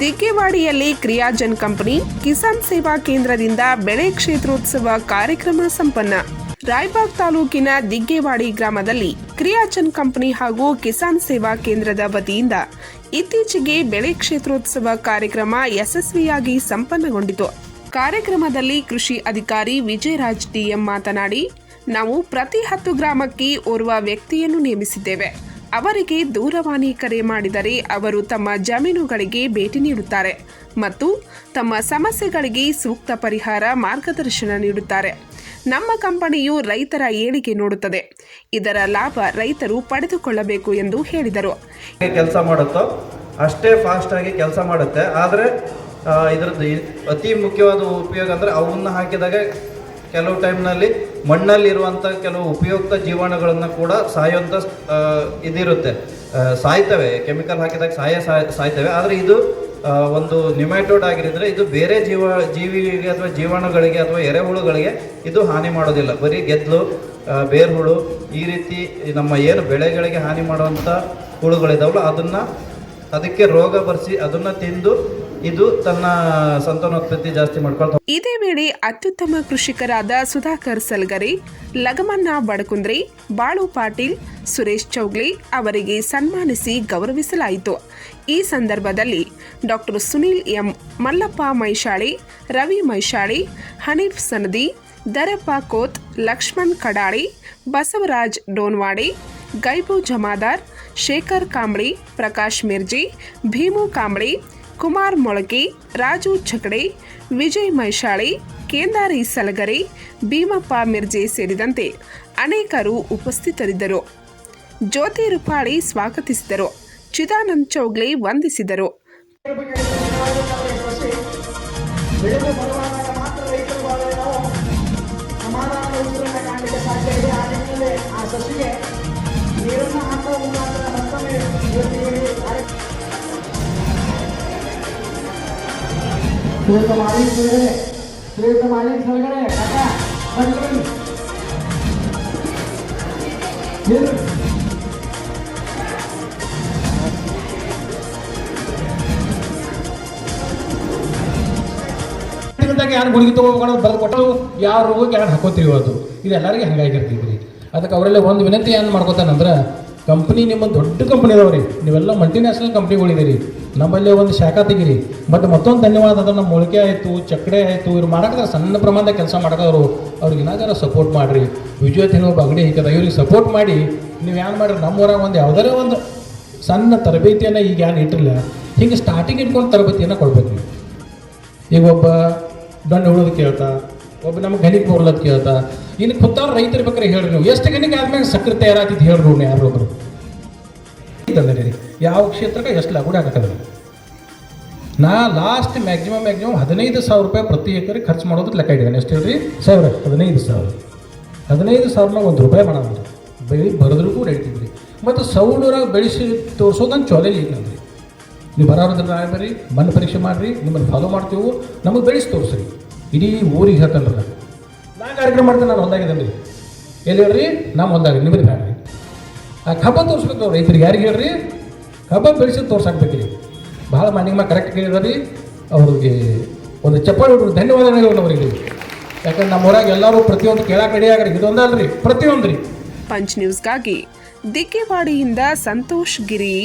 ದಿಗ್ಗೆವಾಡಿಯಲ್ಲಿ ಕ್ರಿಯಾಜನ್ company Kisan ಸೇವಾ ಕೇಂದ್ರದಿಂದ ಬೆಳೆ ಕ್ಷೇತ್ರೋತ್ಸವ ಕಾರ್ಯಕ್ರಮ ಸಂಪನ್ನ. ರಾಯಬಾಗ್ ತಾಲೂಕಿನ ದಿಗ್ಗೇವಾಡಿ ಗ್ರಾಮದಲ್ಲಿ ಕ್ರಿಯಾಜನ್ ಕಂಪನಿ ಹಾಗೂ ಕಿಸಾನ್ ಸೇವಾ ಕೇಂದ್ರದ ವತಿಯಿಂದ ಇತ್ತೀಚೆಗೆ ಬೆಳೆ ಕ್ಷೇತ್ರೋತ್ಸವ ಕಾರ್ಯಕ್ರಮ ಯಶಸ್ವಿಯಾಗಿ ಸಂಪನ್ನಗೊಂಡಿತು. ಕಾರ್ಯಕ್ರಮದಲ್ಲಿ ಕೃಷಿ ಅಧಿಕಾರಿ ವಿಜಯರಾಜ್ ಡಿಎಂ ಮಾತನಾಡಿ, ನಾವು ಪ್ರತಿ ಹತ್ತು ಗ್ರಾಮಕ್ಕೆ ಓರ್ವ ವ್ಯಕ್ತಿಯನ್ನು ನೇಮಿಸಿದ್ದೇವೆ. ಅವರಿಗೆ ದೂರವಾಣಿ ಕರೆ ಮಾಡಿದರೆ ಅವರು ತಮ್ಮ ಜಮೀನುಗಳಿಗೆ ಭೇಟಿ ನೀಡುತ್ತಾರೆ ಮತ್ತು ತಮ್ಮ ಸಮಸ್ಯೆಗಳಿಗೆ ಸೂಕ್ತ ಪರಿಹಾರ ಮಾರ್ಗದರ್ಶನ ನೀಡುತ್ತಾರೆ. ನಮ್ಮ ಕಂಪನಿಯು ರೈತರ ಏಳಿಗೆ ನೋಡುತ್ತದೆ. ಇದರ ಲಾಭ ರೈತರು ಪಡೆದುಕೊಳ್ಳಬೇಕು ಎಂದು ಹೇಳಿದರು. ಕೆಲಸ ಮಾಡುತ್ತೋ? ಅಷ್ಟೇ ಫಾಸ್ಟ್ ಆಗಿ ಕೆಲಸ ಮಾಡುತ್ತೆ. ಆದರೆ ಇದರದ್ದು ಅತಿ ಮುಖ್ಯವಾದ ಉಪಯೋಗ ಅಂದರೆ ಅವನ್ನ ಹಾಕಿದಾಗ ಕೆಲವು ಟೈಮ್ನಲ್ಲಿ ಮಣ್ಣಲ್ಲಿರುವಂಥ ಕೆಲವು ಉಪಯುಕ್ತ ಜೀವಾಣುಗಳನ್ನು ಕೂಡ ಸಾಯುವಂಥ ಇದಿರುತ್ತೆ. ಸಾಯ್ತವೆ, ಕೆಮಿಕಲ್ ಹಾಕಿದಾಗ ಸಾಯ ಸಾಯ್- ಸಾಯ್ತವೆ. ಆದರೆ ಇದು ಒಂದು ನಿಮ್ಯಾಟೋಡ್ ಆಗಿರಿದ್ರೆ ಇದು ಬೇರೆ ಜೀವ, ಜೀವಿಗೆ ಅಥವಾ ಜೀವಾಣುಗಳಿಗೆ ಅಥವಾ ಎರೆಹುಳುಗಳಿಗೆ ಇದು ಹಾನಿ ಮಾಡೋದಿಲ್ಲ. ಬರೀ ಗೆದ್ದಲು ಬೇರ್ಹುಳು, ಈ ರೀತಿ ನಮ್ಮ ಏನು ಬೆಳೆಗಳಿಗೆ ಹಾನಿ ಮಾಡುವಂಥ ಹುಳುಗಳಿದಾವಲ್ಲ, ಅದನ್ನು, ಅದಕ್ಕೆ ರೋಗ ಬರೆಸಿ ಅದನ್ನು ತಿಂದು ಇದು ತನ್ನ ಸಂತಾನೋತ್ಪತ್ತಿ ಜಾಸ್ತಿ ಮಾಡ್ಕೊಳ್ತಾ ಇದೇ ವೇಳೆ ಅತ್ಯುತ್ತಮ ಕೃಷಿಕರಾದ ಸುಧಾಕರ್ ಸಲ್ಗರೆ ಲಗಮನ್ನ ಬಡಕುಂದ್ರಿ, ಬಾಳು ಪಾಟೀಲ್, ಸುರೇಶ್ ಚೌಗ್ಲಿ ಅವರಿಗೆ ಸನ್ಮಾನಿಸಿ ಗೌರವಿಸಲಾಯಿತು. ಈ ಸಂದರ್ಭದಲ್ಲಿ ಡಾಕ್ಟರ್ ಸುನೀಲ್ ಎಂ ಮಲ್ಲಪ್ಪ ಮೈಶಾಳಿ, ರವಿ ಮೈಶಾಳಿ, ಹನೀಫ್ ಸನದಿ, ದರಪ್ಪ ಕೋತ್, ಲಕ್ಷ್ಮಣ್ ಕಡಾಳಿ, ಬಸವರಾಜ್ ಡೋನ್ವಾಡಿ, ಗೈಬು ಜಮಾದಾರ್, ಶೇಖರ್ ಕಾಂಬಳಿ, ಪ್ರಕಾಶ್ ಮಿರ್ಜಿ, ಭೀಮು ಕಾಂಬ್ಳಿ ಕುಮಾರ್ ಮೊಳಗಿ, ರಾಜು ಚಕಡೆ ವಿಜಯ್ ಮೈಶಾಳಿ, ಕೇಂದಾರಿ ಸಲಗರೆ, ಭೀಮಪ್ಪ ಮಿರ್ಜೆ ಸೇರಿದಂತೆ ಅನೇಕರು ಉಪಸ್ಥಿತರಿದ್ದರು. ಜ್ಯೋತಿ ರೂಪಾಳಿ ಸ್ವಾಗತಿಸಿದರು. ಚಿದಾನಂದ್ ಚೌಗ್ಲೆ ವಂದಿಸಿದರು. ಸಸಿಗೆ ನೀರನ್ನು ಹಾಕುವ ಮುಖಾಂತರ ಬನ್ನಿ. ನಿಲ್ಲು. ಇದರಿಂದಾಗ ಯಾರು ಗುಳಿಗೆ ತಗೋಬೇಕು ಬರೆದು ಕೊಟ್ಟು ಯಾರು ರೋಗಕ್ಕೆ ಯಾರು ಹಾಕೋತೀವಿ ಇವತ್ತು? ಇದು ಹಂಗಾಗಿರ್ತೀವಿ ಹಂಗಾಗಿರ್ತೈತಿ ಅದಕ್ಕೆ ಅವರೆಲ್ಲ ಒಂದು ವಿನಂತಿ ಏನು ಮಾಡ್ಕೋತಾನಂದ್ರೆ ಕಂಪ್ನಿ ನಿಮ್ಮ ದೊಡ್ಡ ಕಂಪ್ನಿ ಅದಾವ್ರಿ. ನೀವೆಲ್ಲ ಮಲ್ಟಿನ್ಯಾಷನಲ್ ಕಂಪ್ನಿಗಳಿದ್ದೀರಿ ನಮ್ಮಲ್ಲಿ ಒಂದು ಶಾಖ ತೆಗೀರಿ. ಬಟ್ ಮತ್ತೊಂದು ಧನ್ಯವಾದ ಅಂದ್ರೆ ನಮ್ಮ ಮೊಳಕೆ ಆಯಿತು ಚಕ್ಕಡೆ ಆಯಿತು, ಇವ್ರು ಮಾಡಕ್ಕೆ ಸಣ್ಣ ಪ್ರಮಾಣದ ಕೆಲಸ ಮಾಡೋರು ಅವ್ರಿಗೆ ಏನಾದರೂ ಸಪೋರ್ಟ್ ಮಾಡಿರಿ. ವಿಜಯೋತಿನೋ ಬಗಡಿ ಹಿಕ್ಕದ ಇವ್ರಿಗೆ ಸಪೋರ್ಟ್ ಮಾಡಿ. ನೀವು ಏನು ಮಾಡಿರಿ ನಮ್ಮ ಊರಾಗ ಒಂದು ಯಾವುದಾರೇ ಒಂದು ಸಣ್ಣ ತರಬೇತಿಯನ್ನು ಈಗ ಏನು ಇಟ್ಟಿರಲಿಲ್ಲ. ಹಿಂಗೆ ಸ್ಟಾರ್ಟಿಂಗ್ ಇಟ್ಕೊಂಡು ತರಬೇತಿಯನ್ನು ಕೊಡ್ಬೇಕು ಈಗ ಒಬ್ಬ ದೊಣ್ಣೆ ಉಳೋದು ಕೇಳ್ತಾ, ಒಬ್ಬ ನಮ್ಗೆ ಗಣಿಗೆ ಬೋರ್ಲದ್ ಕೇಳ್ತಾ, ಇನ್ನು ಕುತ್ತಾರ ರೈತರ ಬೇಕಾರೆ ಹೇಳ್ರಿ ನೀವು. ಎಷ್ಟು ಗಣಿಗೆ ಆದ್ಮೇಲೆ ಸಕ್ಕರೆ ತಯಾರಾತಿದ್ದು ಹೇಳ್ರಿ ನೀವು ಯಾರು ಒಬ್ರು. ತಂದ್ರಿ. ಯಾವ ಕ್ಷೇತ್ರಕ್ಕೆ ಎಷ್ಟು ಲಾಗುಡಿ ಹಾಕಕ್ಕಾಗಲ್ಲ ನಾ ಲಾಸ್ಟ್ ಮ್ಯಾಕ್ಸಿಮಮ್ ಮ್ಯಾಕ್ಸಿಮಮ್ ಹದಿನೈದು ಸಾವಿರ ರೂಪಾಯಿ ಪ್ರತಿ ಎಕರೆ ಖರ್ಚು ಮಾಡೋದ್ರ ಲೆಕ್ಕ ಇಟ್ಟಿದ್ದೇನೆ. ಎಷ್ಟು ಹೇಳ್ರಿ? ಸಾವಿರ, ಹದಿನೈದು ಸಾವಿರ. ಹದಿನೈದು ಸಾವಿರನ ಒಂದು ರೂಪಾಯಿ ಮಾಡೋದು ಬೆಳಿ ಬರೆದ್ರೂ ಕೂಡ ಹೇಳ್ತಿದ್ರಿ ಮತ್ತು ಸೌಳೂರಾಗ ಬೆಳೆಸಿ ತೋರಿಸೋದನ್ನು ಈಗ ಐತಂದ್ರಿ ನೀವು ಬರೋದ್ರ ನಾಳೆ ಬರ್ರಿ, ಮಣ್ಣು ಪರೀಕ್ಷೆ ಮಾಡಿರಿ, ನಿಮ್ಮನ್ನು ಫಾಲೋ ಮಾಡ್ತೀವಿ, ನಮಗೆ ಬೆಳೆಸಿ ತೋರಿಸ್ರಿ. ಇಡೀ ಊರಿಗೆ ಹೇಳ್ತಾನ್ರಿ ನಾನು. ಕಾರ್ಯಕ್ರಮ ಮಾಡ್ತೇನೆ, ನಾನು ಹೊಂದಾಗಿದ್ದೇನೆ ರೀ ಎಲ್ಲಿ ಹೇಳ್ರಿ? ನಾ ಹೊಂದಾಗಿ ನಿಮಗೆ ಬ್ಯಾಡ್ರಿ. ಆ ಕಬ್ಬ ತೋರಿಸ್ಬೇಕು ರೈತರಿಗೆ ಯಾರಿಗೆ ಹೇಳ್ರಿ? ಕಬ್ಬ ಬೆಳೆಸಿ ತೋರ್ಸಾಕ್ಬೇಕ್ರಿ ಭಾಳ ಮನೆಗೆ ಕರೆಕ್ಟ್ ಕೇಳಿದ್ರಿ ಅವ್ರಿಗೆ ಒಂದು ಚಪ್ಪಾಳೆ ಹುಡುಗರು ಧನ್ಯವಾದಗಳು ಅವರಿಗೆ. ಯಾಕಂದ್ರೆ ನಮ್ಮ ಊರಾಗ ಎಲ್ಲರೂ ಪ್ರತಿಯೊಂದು ಕೇಳಕ್ಕೆ ರೆಡಿ ಆಗ್ರಿ. ಇದೊಂದಲ್ರಿ ಪ್ರತಿಯೊಂದು ರೀ ಪಂಚ್ ನ್ಯೂಸ್ಗಾಗಿ ದಿಕ್ಕಿವಾಡಿಯಿಂದ ಸಂತೋಷ್ ಗಿರಿ.